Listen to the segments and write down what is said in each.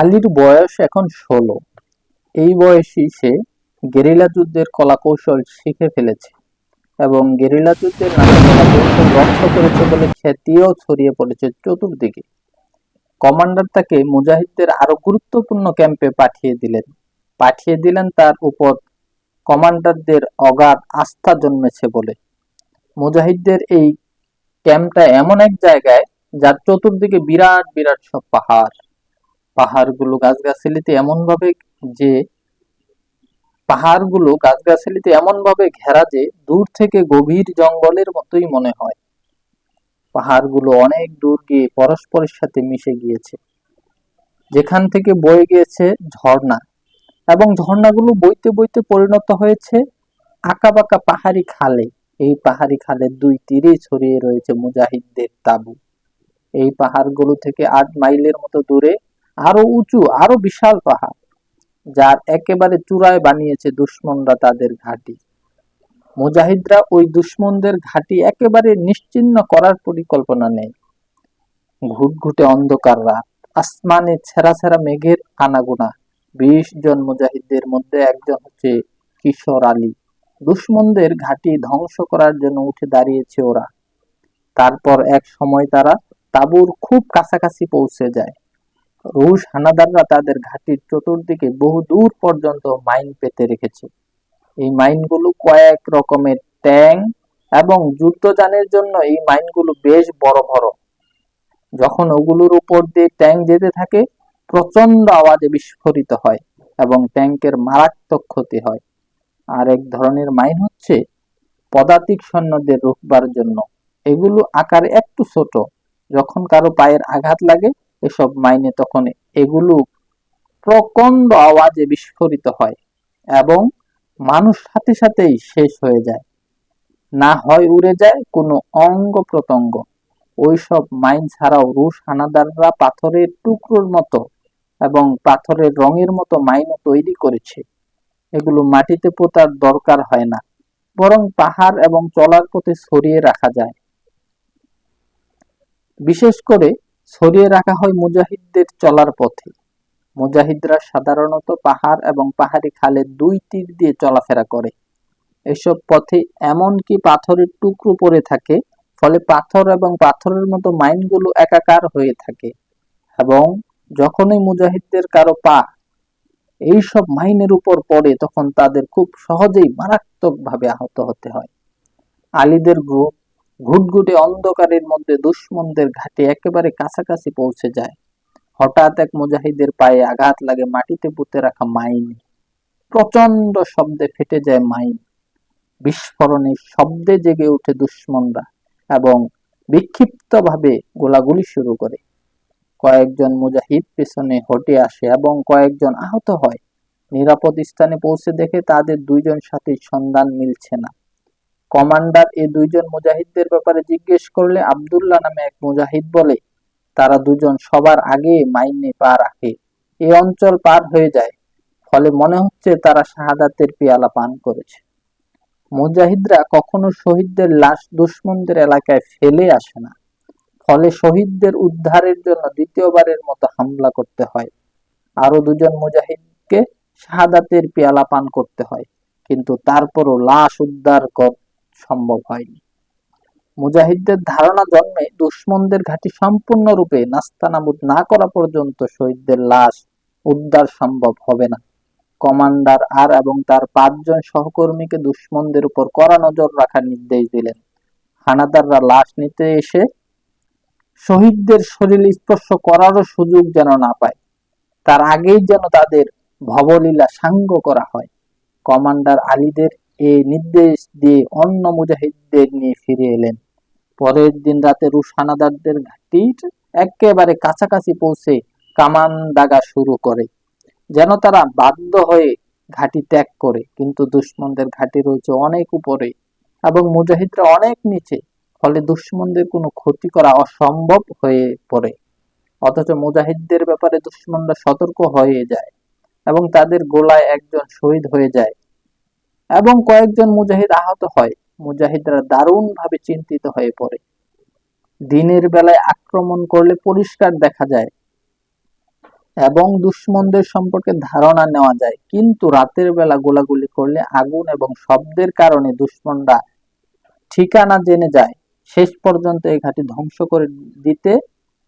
আলীর বয়স এখন ষোলো। এই বয়সেই সে গেরিলা যুদ্ধের কলাকৌশল শিখে ফেলেছে এবং গেরিলা যুদ্ধের নানা কলাকৌশল করেছে বলে খ্যাতিও ছড়িয়ে পড়েছে চতুর্দিকে। কমান্ডার তাকে মুজাহিদদের আরও গুরুত্বপূর্ণ ক্যাম্পে পাঠিয়ে দিলেন। পাঠিয়ে দিলেন তার উপর কমান্ডারদের অগাধ আস্থা জন্মেছে বলে। মুজাহিদদের এই ক্যাম্পটা এমন এক জায়গায় যার চতুর্দিকে বিরাট বিরাট সব পাহাড়। পাহাড়গুলো গাছগাছালিতে এমন ভাবে যে, পাহাড়গুলো গাছগাছালিতে এমন ভাবে ঘেরা যে, দূর থেকে গভীর জঙ্গলের মতোই মনে হয়। পাহাড়গুলো অনেক দূর গিয়ে পরস্পরের সাথে মিশে গিয়েছে। যেখান থেকে বয়ে গিয়েছে ঝর্ণা এবং ঝর্ণাগুলো বইতে বইতে পরিণত হয়েছে আঁকাবাঁকা পাহাড়ি খালে। এই পাহাড়ি খালের দুই তীরে ছড়িয়ে রয়েছে মুজাহিদদের তাবু। এই পাহাড়গুলো থেকে আট মাইলের মতো দূরে আরও উঁচু, আরও বিশাল পাহাড়, যার একেবারে চূড়ায় বানিয়েছে দুশ্মনরা তাদের ঘাঁটি। মুজাহিদরা ওই দুশ্মনদের ঘাঁটি একেবারে নিশ্চিহ্ন করার পরিকল্পনা নেই ঘুটঘুটে অন্ধকার রাত, আসমানে ছেঁড়া ছেঁড়া মেঘের আনাগোনা। বিশ জন মুজাহিদদের মধ্যে একজন হচ্ছে কিশোর আলী। দুশ্মনদের ঘাঁটি ধ্বংস করার জন্য উঠে দাঁড়িয়েছে ওরা। তারপর এক সময় তারা তাঁবুর খুব কাছাকাছি পৌঁছে যায়। রুশ হানাদাররা তাদের ঘাঁটির চতুর্দিকে বহু দূর পর্যন্ত মাইন পেতে রেখেছে। এই মাইনগুলো কয়েক রকমের ট্যাং এবং যুদ্ধযানের জন্য এই মাইনগুলো বেশ বড় বড়। যখন ওগুলোর উপর দিয়ে ট্যাঙ্ক যেতে থাকে প্রচণ্ড আওয়াজে বিস্ফোরিত হয় এবং ট্যাঙ্কের মারাত্মক ক্ষতি হয়। আর এক ধরনের মাইন হচ্ছে পদাতিক সৈন্যদের রুখবার জন্য। এগুলো আকারে একটু ছোট, যখন কারও পায়ের আঘাত লাগে এসব মাইনে তখন এগুলো প্রচণ্ড আওয়াজে বিস্ফোরিত হয় এবং মানুষ সাথে সাথেই শেষ হয়ে যায়। না হয় উড়ে যায় কোনো অঙ্গ প্রত্যঙ্গ। ওইসব মাইন ছাড়াও রুশ হানাদাররা পাথরের টুকরোর মতো এবং পাথরের রঙের মতো মাইনও তৈরি করেছে। এগুলো মাটিতে পোতার দরকার হয় না, বরং পাহাড় এবং চলার পথে ছড়িয়ে রাখা যায়। বিশেষ করে ছড়িয়ে রাখা হয় মুজাহিদদের চলার পথে। মুজাহিদরা সাধারণত পাহাড় এবং পাহাড়ি খালের দুই তীর দিয়ে চলাফেরা করে। এসব পথে এমনকি পাথরের টুকরো পড়ে থাকে, ফলে পাথর এবং পাথরের মতো মাইনগুলো একাকার হয়ে থাকে। এবং যখনই মুজাহিদদের কারও পা এইসব মাইনের উপর পড়ে, তখন তাদের খুব সহজেই মারাত্মকভাবে আহত হতে হয়। আলীদের গ্রুপ ঘুটঘুটে অন্ধকারের মধ্যে দুশ্মনদের ঘাটে একেবারে কাছাকাছি পৌঁছে যায়। হঠাৎ এক মুজাহিদের পায়ে আঘাত লাগে মাটিতে পুঁতে রাখা মাইন। প্রচণ্ড শব্দে ফেটে যায় মাইন। বিস্ফোরণের শব্দে জেগে উঠে দুশ্মনরা এবং বিক্ষিপ্তভাবে গোলাগুলি শুরু করে। কয়েকজন মুজাহিদ পেছনে হটে আসে এবং কয়েকজন আহত হয়। নিরাপদ স্থানে পৌঁছে দেখে তাদের দুইজন সাথীর সন্ধান মিলছে না। কমান্ডার এই দুইজন মুজাহিদদের ব্যাপারে জিজ্ঞেস করলে আবদুল্লাহ নামে এক মুজাহিদ বলে, তারা দুজন সবার আগে মাইনে পা রাখে। এই অঞ্চল পার হয়ে যায়। ফলে মনে হচ্ছে তারা শাহাদাতের পেয়ালা পান করেছে। মুজাহিদরা কখনো শহীদদের লাশ দুশ্মনদের এলাকায় ফেলে আসে না। ফলে শহীদদের উদ্ধারের জন্য দ্বিতীয়বারের মতো হামলা করতে হয়। আরও দুজন মুজাহিদকে শাহাদাতের পেয়ালা পান করতে হয়, কিন্তু তারপরও লাশ উদ্ধার সম্ভব হয়নি। মুজাহিদদের ধারণা জন্মে দুশ্মনদের ঘাঁটি সম্পূর্ণরূপে নাস্তানাবুদ না করা পর্যন্ত শহীদদের লাশ উদ্ধার সম্ভব হবে না। কমান্ডার আর এবং তার পাঁচজন সহকর্মীকে দুশ্মনদের উপর কড়া নজর রাখার নির্দেশ দিলেন। হানাদাররা লাশ নিতে এসে শহীদদের শরীর স্পর্শ করারও সুযোগ যেন না পায়, তার আগেই যেন তাদের ভবলীলা সাঙ্গ করা হয়। কমান্ডার আলীদের এই নির্দেশ দিয়ে অন্য মুজাহিদদের নিয়ে ফিরে এলেন। পরের দিন রাতে রুশ হানাদারদের ঘাটির একেবারে কাছাকাছি পৌঁছে কামান দাগা শুরু করে, যেন তারা বাধ্য হয়ে ঘাটি ত্যাগ করে। কিন্তু দুশ্মনদের ঘাটি রয়েছে অনেক উপরে এবং মুজাহিদরা অনেক নিচে, ফলে দুশ্মনদের কোনো ক্ষতি করা অসম্ভব হয়ে পড়ে। অথচ মুজাহিদদের ব্যাপারে দুশ্মনরা সতর্ক হয়ে যায় এবং তাদের গোলায় একজন শহীদ হয়ে যায়। এবং কয়েকজন মুজাহিদ আহত হয়। মুজাহিদরা দারুণ ভাবে চিন্তিত হয়ে পড়ে। দিনের বেলায় আক্রমণ করলে পরিষ্কার দেখা যায় এবং দুশ্মনদের সম্পর্কে ধারণা নেওয়া যায়। কিন্তু রাতের বেলা গোলাগুলি করলে আগুন এবং শব্দের কারণে দুশ্মনরা ঠিকানা জেনে যায়। শেষ পর্যন্ত এই ঘাঁটি ধ্বংস করে দিতে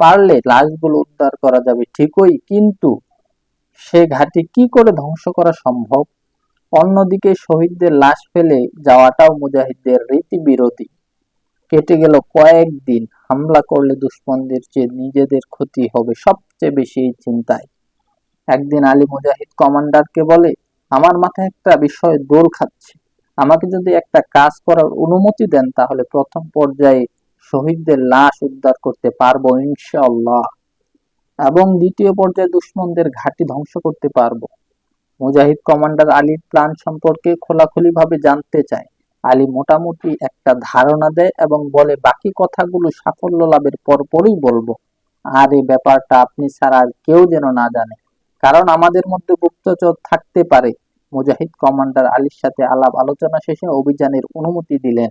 পারলে লাশগুলো উদ্ধার করা যাবে ঠিকই, কিন্তু সে ঘাঁটি কি করে ধ্বংস করা সম্ভব? অন্যদিকে শহীদদের লাশ ফেলে যাওয়াটাও মুজাহিদদের রীতি বিরোধী কেটে গেল কয়েকদিন, হামলা করলে দুশ্মনদের চেয়ে নিজেদের ক্ষতি হবে সবচেয়ে বেশি এই চিন্তায়। একদিন আলী মুজাহিদ কমান্ডারকে বলে, আমার মাথায় একটা বিষয় দোল খাচ্ছে। আমাকে যদি একটা কাজ করার অনুমতি দেন, তাহলে প্রথম পর্যায়ে শহীদদের লাশ উদ্ধার করতে পারব ইনশাআল্লাহ এবং দ্বিতীয় পর্যায়ে দুশ্মনদের ঘাঁটি ধ্বংস করতে পারব। মুজাহিদ কমান্ডার আলীর প্ল্যান সম্পর্কে খোলাখুলিভাবে জানতে চায়। আলী মোটামুটি একটা ধারণা দেয় এবং বলে, বাকি কথাগুলো সাফল্য লাভের পরপরই বলব। আর এই ব্যাপারটা আপনি ছাড়া আর কেউ যেন না জানে। কারণ আমাদের মধ্যে গুপ্তচর থাকতে পারে। মুজাহিদ কমান্ডার আলীর সাথে আলাপ আলোচনা শেষে অভিযানের অনুমতি দিলেন।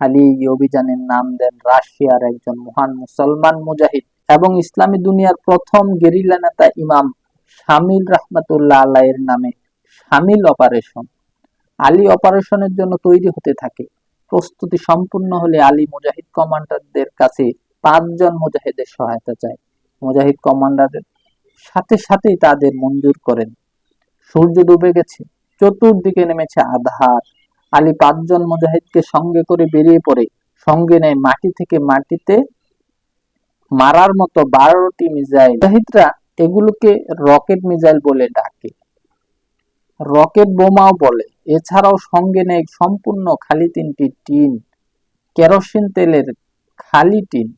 আলী এই অভিযানের নাম দেন রাশিয়ার একজন মহান মুসলমান মুজাহিদ এবং ইসলামী দুনিয়ার প্রথম গেরিলা নেতা ইমাম শামিল রহমতুল্লাহ আল্লাহের নামে শামিল অপারেশন আলী অপারেশনের জন্য তৈরি হতে থাকে। প্রস্তুতি সম্পূর্ণ হলে আলী মুজাহিদ কমান্ডারদের কাছে পাঁচজন মুজাহিদের সহায়তা চায়। মুজাহিদ কমান্ডারের সাথে সাথেই তাদের মঞ্জুর করেন। সূর্য ডুবে গেছে, চতুর্দিকে নেমেছে আধার। আলী পাঁচজন মুজাহিদকে সঙ্গে করে বেরিয়ে পড়ে। সঙ্গে নেয় মাটি থেকে মাটিতে মারার মতো বারোটি মিসাইল। মুজাহিদরা এগুলোকে রকেট মিসাইল বলে ডাকে। রকেট বোমাও বলে। এছাড়াও সঙ্গে নেয় সম্পূর্ণ খালি তিনটি টিন, কেরোসিন তেলের খালি টিন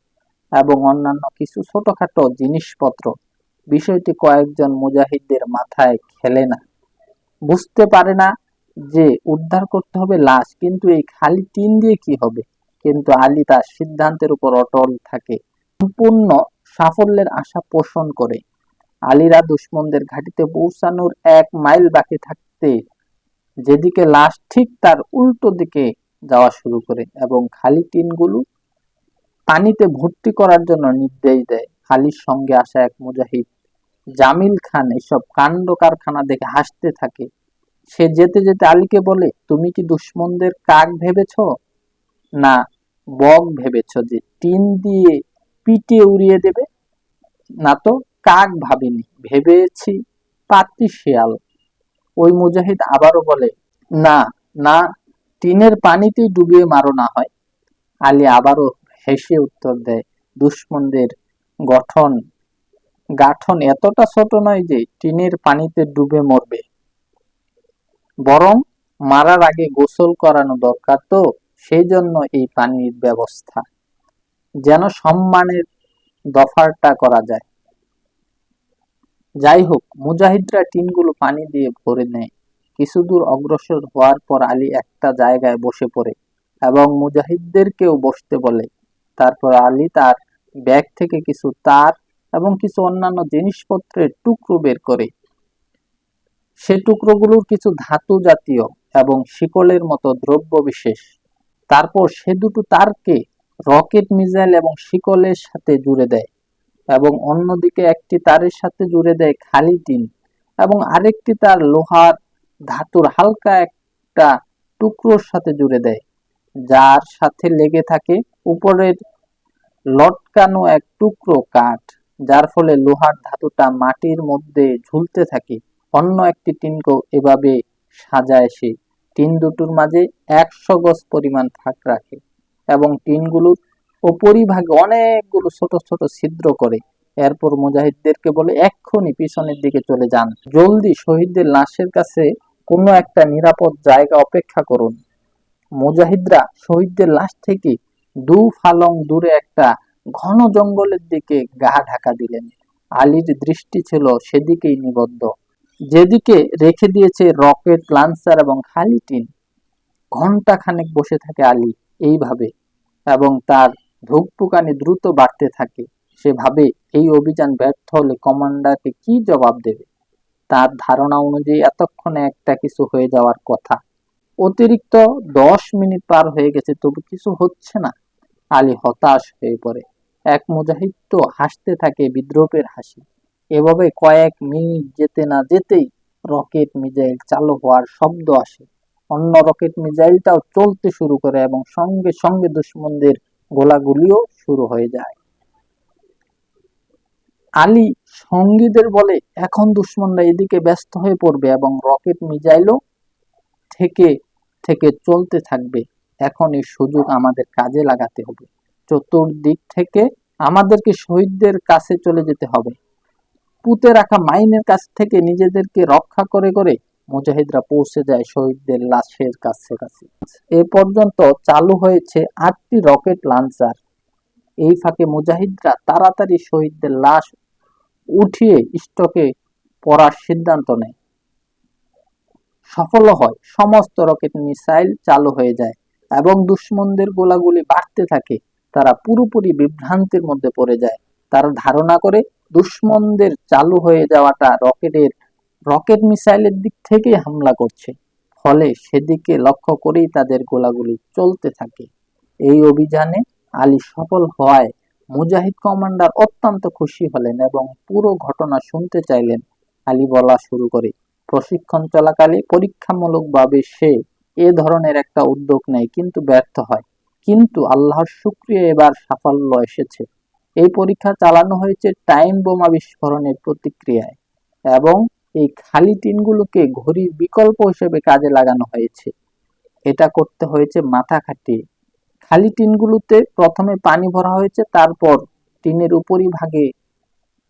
এবং অন্যান্য কিছু ছোটখাটো জিনিসপত্র। বিষয়টি কয়েকজন মুজাহিদদের মাথায় খেলে না। বুঝতে পারে না যে উদ্ধার করতে হবে লাশ, কিন্তু এই খালি টিন দিয়ে কি হবে? কিন্তু আলী তার সিদ্ধান্তের উপর অটল থাকে। সম্পূর্ণ সাফল্যের আশা পোষণ করে। আলীরা দুশ্মনদের ঘাটিতে পৌঁছানোর এক মাইল বাকি থাকতে যেদিকে লাশ ঠিক তার উল্টো দিকে যাওয়া শুরু করে এবং খালি টিনগুলো পানিতে ভর্তি করার জন্য নির্দেশ দেয়। আলীর সঙ্গে আসা এক মুজাহিদ জামিল খান এসব কাণ্ড কারখানা দেখে হাসতে থাকে। সে যেতে যেতে আলীকে বলে, তুমি কি দুশ্মনদের কাক ভেবেছ? না, বক ভেবেছ যে টিন দিয়ে পিটিয়ে উড়িয়ে দেবে? না তো কাক ভাবিনি। ভেবেছি পাতি শিয়াল। ওই মুজাহিদ আবারও বলে, না না, টিনের পানিতেই ডুবিয়ে মারো না হয়। আলী আবারও হেসে উত্তর দেয়, দুশ্মনদের গঠন, গাঠন এতটা ছোট নয় যে টিনের পানিতে ডুবে মরবে। বরং মারার আগে গোসল করানো দরকার তো সেই জন্য এই পানির ব্যবস্থা। যেন সম্মানের দফারটা করা যায়। যাই হোক মুজাহিদরা টিনগুলো পানি দিয়ে ভরে নেয়। কিছু দূর অগ্রসর হওয়ার পর আলী একটা জায়গায় বসে পড়ে এবং মুজাহিদদেরকেও বসতে বলে। তারপর আলী তার ব্যাগ থেকে কিছু তার এবং কিছু অন্যান্য জিনিসপত্রের টুকরো বের করে। সে টুকরোগুলোর কিছু ধাতু জাতীয় এবং শিকলের মতো দ্রব্য বিশেষ। তারপর সে দুটো তারকে রকেট, মিসাইল এবং শিকলের সাথে জুড়ে দেয়। এবং অন্যদিকে একটি তারের সাথে জুড়ে দেয় খালি টিন এবং আরেকটি তার লোহার ধাতুর হালকা একটা টুকরোর সাথে জুড়ে দেয়, যার সাথে লেগে থাকে উপরের লটকানো এক টুকরো কাঠ, যার ফলে লোহার ধাতুটা মাটির মধ্যে ঝুলতে থাকে। অন্য একটি টিনকেও এভাবে সাজায় সে। টিন দুটোর মাঝে একশো গজ পরিমাণ ফাঁক রাখে এবং টিনগুলোর ওপরিভাগে অনেকগুলো ছোট ছোট ছিদ্র করে এরপর মুজাহিদদেরকে বলে এক্ষুনি পিছনের দিকে চলে যান। জলদি শহীদদের লাশের কাছে কোনো একটা নিরাপদ জায়গা অপেক্ষা করুন। মুজাহিদরা শহীদদের লাশ থেকে দু ফালং দূরে একটা ঘন জঙ্গলের দিকে গা ঢাকা দিলেন। আলীর দৃষ্টি ছিল সেদিকেই নিবদ্ধ। যেদিকে রেখে দিয়েছে রকেট, লান্সার এবং খালি টিন ঘণ্টা খানেক বসে থাকে আলী এইভাবে এবং তার ধুকপুকানি দ্রুত বাড়তে থাকে। সে ভাবে এই অভিযান ব্যর্থ হলে কমান্ডারকে কি জবাব দেবে? তার ধারণা অনুযায়ী এতক্ষণে একটা কিছু হয়ে যাওয়ার কথা। অতিরিক্ত দশ মিনিট পার হয়ে গেছে, তবু কিছু হচ্ছে না। আলী হতাশ হয়ে পড়ে। এক মুজাহিদ তো হাসতে থাকে বিদ্রোহের হাসি। এভাবে কয়েক মিনিট যেতে না যেতেই রকেট মিজাইল চালু হওয়ার শব্দ আসে। অন্য রকেট মিজাইলটাও চলতে শুরু করে এবং সঙ্গে সঙ্গে দুশ্মনদের গোলাগুলিও শুরু হয়ে যায়। আলী সঙ্গীদের বলে, এখন দুশ্মনরা এদিকে ব্যস্ত হয়ে পড়বে এবং রকেট মিজাইলও থেকে থেকে চলতে থাকবে। এখন এই সুযোগ আমাদের কাজে লাগাতে হবে। চতুর্দিক থেকে আমাদেরকে শহীদদের কাছে চলে যেতে হবে। পুঁতে রাখা মাইনের কাছ থেকে নিজেদেরকে রক্ষা করে করে মুজাহিদরা পৌঁছে যায় শহীদদের লাশের কাছে কাছে। এ পর্যন্ত চালু হয়েছে আটটি রকেট লঞ্চার। এই ফাঁকে মুজাহিদরা তাড়াতাড়ি শহীদদের লাশ উঠিয়ে স্টকে পড়ার সিদ্ধান্ত নেয়। সফল হয়, সমস্ত রকেট মিসাইল চালু হয়ে যায় এবং দুশ্মনদের গোলাগুলি বাড়তে থাকে। তারা পুরোপুরি বিভ্রান্তির মধ্যে পড়ে যায়। তারা ধারণা করে, দুশ্মনদের চালু হয়ে যাওয়াটা রকেটের রকেট মিসাইলের দিক থেকে হামলা করছে। ফলে সেদিকে লক্ষ্য করেই তাদের গোলাগুলি চলতে থাকে। এই অভিযানে আলী সফল হওয়ায় মুজাহিদ কমান্ডার অত্যন্ত খুশি হলেন এবং পুরো ঘটনা শুনতে চাইলেন আলী বলা শুরু করে। প্রশিক্ষণ চলাকালে পরীক্ষামূলকভাবে সে এ ধরনের একটা উদ্যোগ নেয়, কিন্তু ব্যর্থ হয়। কিন্তু আল্লাহর শুক্রিয়া এবার সাফল্য এসেছে। এই পরীক্ষা চালানো হয়েছে টাইম বোমা বিস্ফোরণের প্রতিক্রিয়ায় এবং এই খালি টিনগুলোকে ঘড়ির বিকল্প হিসেবে কাজে লাগানো হয়েছে। এটা করতে হয়েছে মাথা খাটিয়ে। খালি টিনগুলোতে প্রথমে পানি ভরা হয়েছে, তারপর টিনের উপরিভাগে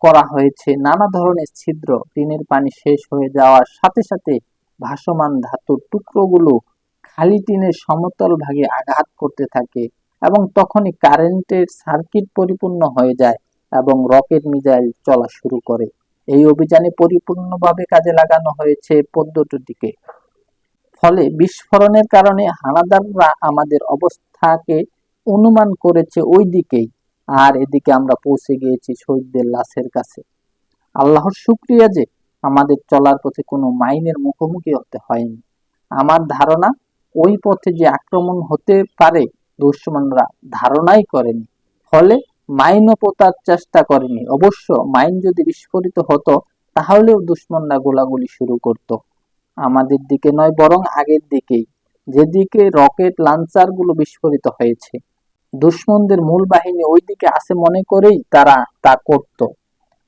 করা হয়েছে। নানা ধরনের ছিদ্র, টিনের পানি শেষ হয়ে যাওয়ার সাথে সাথে ভাসমান ধাতুর টুকরোগুলো খালি টিনের সমতল ভাগে আঘাত করতে থাকে এবং তখনই কারেন্টের সার্কিট পরিপূর্ণ হয়ে যায় এবং রকেট মিজাইল চলা শুরু করে। এই অভিযানে পরিপূর্ণভাবে কাজে লাগানো হয়েছে পদ্ধতিটিকে ফলে বিস্ফোরণের কারণে হানাদাররা আমাদের অবস্থাকে অনুমান করেছে ওই দিকেই। আর এদিকে আমরা পৌঁছে গিয়েছি শহীদদের লাশের কাছে। আল্লাহর শুক্রিয়া যে আমাদের চলার পথে কোনো মাইনের মুখোমুখি হতে হয়নি। আমার ধারণা, ওই পথে যে আক্রমণ হতে পারে, দুশ্মনরা ধারণাই করেনি। ফলে মাইনও পোতার চেষ্টা করেনি। অবশ্য মাইন যদি বিস্ফোরিত হতো, তাহলেও দুশ্মনরা গোলাগুলি শুরু করত। আমাদের দিকে নয়, বরং আগের দিকেই। যেদিকে রকেট লাঞ্চারগুলো বিস্ফোরিত হয়েছে। দুশ্মনদের মূল বাহিনী ওই দিকে আছে মনে করেই তারা তা করত।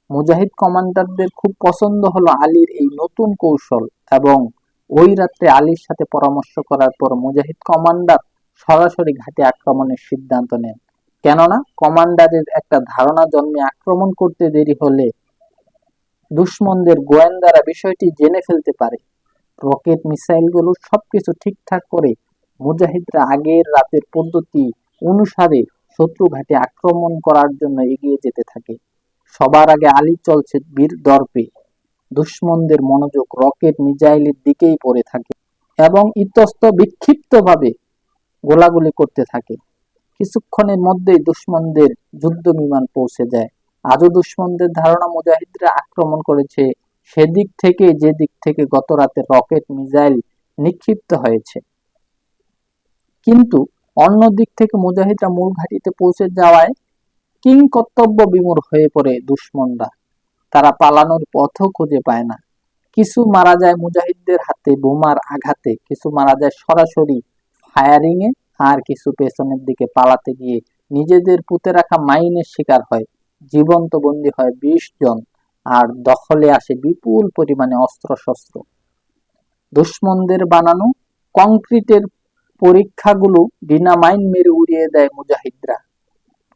মুজাহিদ কমান্ডারদের খুব পছন্দ হলো আলীর এই নতুন কৌশল এবং ওই রাত্রে আলীর সাথে পরামর্শ করার পর মুজাহিদ কমান্ডার সরাসরি ঘাটে আক্রমণের সিদ্ধান্ত নেন। কেননা কমান্ডারের একটা ধারণা জন্মে আক্রমণ করতে দেরি হলে দুশ্মনদের গোয়েন্দারা বিষয়টি জেনে ফেলতে পারে। রকেট, মিসাইলগুলো সবকিছু ঠিকঠাক করে মুজাহিদরা আগের রাতের পদ্ধতি অনুসারে শত্রু ঘাটে আক্রমণ করার জন্য এগিয়ে যেতে থাকে। সবার আগে আলী চলছে বীর দর্পে। দুশ্মনদের মনোযোগ রকেট, মিসাইলের দিকেই পড়ে থাকে এবং ইতস্ত বিক্ষিপ্তভাবে গোলাগুলি করতে থাকে। কিছুক্ষণের মধ্যেই দুশ্মনদের যুদ্ধ বিমান পৌঁছে যায়। আজও দুশ্মনদের ধারণা, মুজাহিদরা আক্রমণ করেছে। সেদিক থেকে যে দিক থেকে গত রাতে রকেট, মিসাইল নিক্ষিপ্ত হয়েছে। কিন্তু অন্য দিক থেকে মুজাহিদরা মূল ঘাঁটিতে পৌঁছে যাওয়ায় কিং কর্তব্য বিমূর হয়ে পড়ে দুশ্মনরা। তারা পালানোর পথও খুঁজে পায় না। কিছু মারা যায় মুজাহিদদের হাতে বোমার আঘাতে, কিছু মারা যায় সরাসরি ফায়ারিং এ আর কিছু পেছনের দিকে পালাতে গিয়ে নিজেদের পুঁতে রাখা মাইনের শিকার হয়, জীবন্ত বন্দী হয় বিশ জন আর দখলে আসে বিপুল পরিমাণে অস্ত্রশস্ত্র। দুশ্মনদের বানানো কংক্রিটের পরীক্ষাগুলো ডিনামাইন মেরে উড়িয়ে দেয় মুজাহিদরা।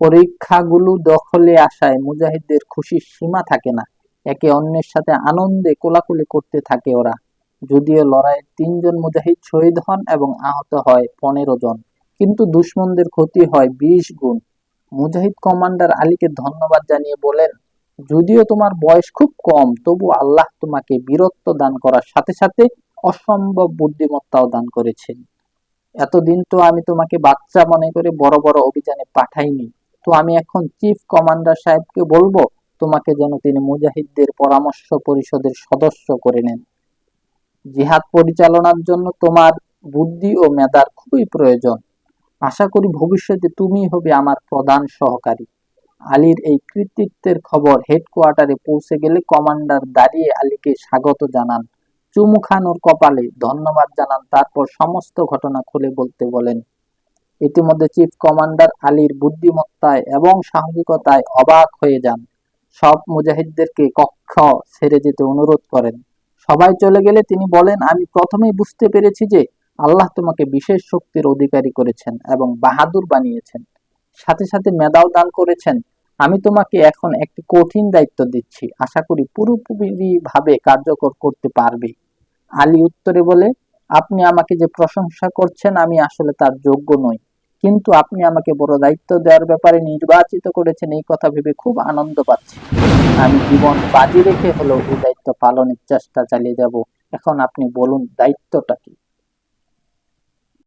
পরীক্ষাগুলো দখলে আসায় মুজাহিদদের খুশির সীমা থাকে না। একে অন্যের সাথে আনন্দে কোলাকুলি করতে থাকে ওরা। যদিও লড়াইয়ে তিনজন মুজাহিদ শহীদ হন এবং আহত হয় পনেরো জন। কিন্তু দুশ্মনদের ক্ষতি হয় বিশ গুণ। মুজাহিদ কমান্ডার আলীকে ধন্যবাদ জানিয়ে বলেন, যদিও তোমার বয়স খুব কম, তবু আল্লাহ তোমাকে বীরত্ব দান করার সাথে সাথে অসম্ভব বুদ্ধিমত্তাও দান করেছেন। এতদিন তো আমি তোমাকে বাচ্চা মনে করে বড় বড় অভিযানে পাঠাইনি। তো আমি এখন চিফ কমান্ডার সাহেবকে বলব, তোমাকে যেন তিনি মুজাহিদদের পরামর্শ পরিষদের সদস্য করে নেন। জিহাদ পরিচালনার জন্য তোমার বুদ্ধি ও মেধার খুবই প্রয়োজন। আশা করি ভবিষ্যতে তুমি হবে আমার প্রধান সহকারী। আলীর এই কৃতিত্বের খবর হেডকোয়ার্টারে পৌঁছে গেলে কমান্ডার দাঁড়িয়ে আলীকে স্বাগত জানান। চুমু খান ওর কপালে ধন্যবাদ জানান, তারপর সমস্ত ঘটনা খুলে বলতে বলেন। ইতিমধ্যে চিফ কমান্ডার আলীর বুদ্ধিমত্তায় এবং সাহসিকতায় অবাক হয়ে যান। সব মুজাহিদদেরকে কক্ষ ছেড়ে যেতে অনুরোধ করেন। সবাই চলে গেলে তিনি বলেন, আমি প্রথমেই বুঝতে পেরেছি যে আল্লাহ তোমাকে বিশেষ শক্তির অধিকারী করেছেন এবং বাহাদুর বানিয়েছেন। সাথে সাথে মেধাও দান করেছেন। আমি তোমাকে এখন একটি কঠিন দায়িত্ব দিচ্ছি। আশা করি পুরোপুরি ভাবে কার্যকর করতে পারবে। আলী উত্তরে বলে, আপনি আমাকে যে প্রশংসা করছেন, আমি আসলে তার যোগ্য নই। কিন্তু আপনি আমাকে বড় দায়িত্ব দেওয়ার ব্যাপারে নির্বাচিত করেছেন, এই কথা ভেবে খুব আনন্দ পাচ্ছি। আমি জীবন বাজি রেখে হলেও এই দায়িত্ব পালনের চেষ্টা চালিয়ে যাব। এখন আপনি বলুন, দায়িত্বটা কি?